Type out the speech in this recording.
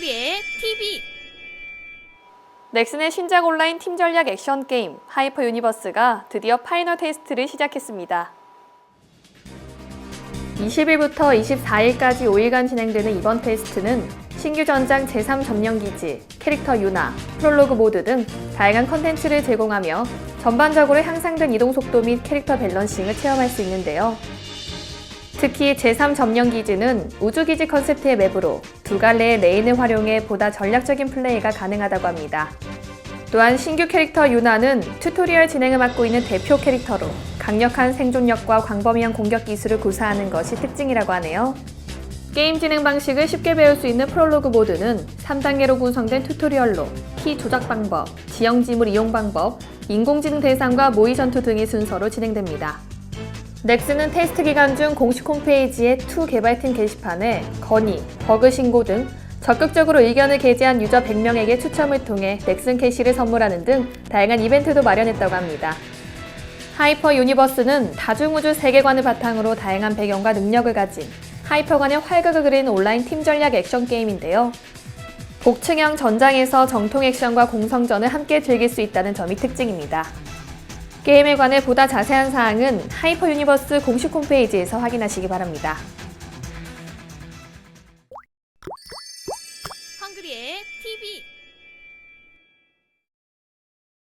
우리의 TV 넥슨의 신작 온라인 팀 전략 액션 게임 하이퍼 유니버스가 드디어 파이널 테스트를 시작했습니다. 20일부터 24일까지 5일간 진행되는 이번 테스트는 신규 전장 제3 점령기지, 캐릭터 유나, 프롤로그 모드 등 다양한 컨텐츠를 제공하며 전반적으로 향상된 이동 속도 및 캐릭터 밸런싱을 체험할 수 있는데요. 특히 제3 점령기지는 우주기지 컨셉트의 맵으로 두 갈래의 레인을 활용해 보다 전략적인 플레이가 가능하다고 합니다. 또한 신규 캐릭터 유나는 튜토리얼 진행을 맡고 있는 대표 캐릭터로 강력한 생존력과 광범위한 공격 기술을 구사하는 것이 특징이라고 하네요. 게임 진행 방식을 쉽게 배울 수 있는 프롤로그 모드는 3단계로 구성된 튜토리얼로 키 조작 방법, 지형 지물 이용 방법, 인공지능 대상과 모의 전투 등의 순서로 진행됩니다. 넥슨은 테스트 기간 중 공식 홈페이지의 투 개발팀 게시판에 건의, 버그 신고 등 적극적으로 의견을 게재한 유저 100명에게 추첨을 통해 넥슨 캐시를 선물하는 등 다양한 이벤트도 마련했다고 합니다. 하이퍼 유니버스는 다중우주 세계관을 바탕으로 다양한 배경과 능력을 가진 하이퍼관의 활극을 그리는 온라인 팀 전략 액션 게임인데요. 복층형 전장에서 정통 액션과 공성전을 함께 즐길 수 있다는 점이 특징입니다. 게임에 관해 보다 자세한 사항은 하이퍼 유니버스 공식 홈페이지에서 확인하시기 바랍니다. 헝그리의 TV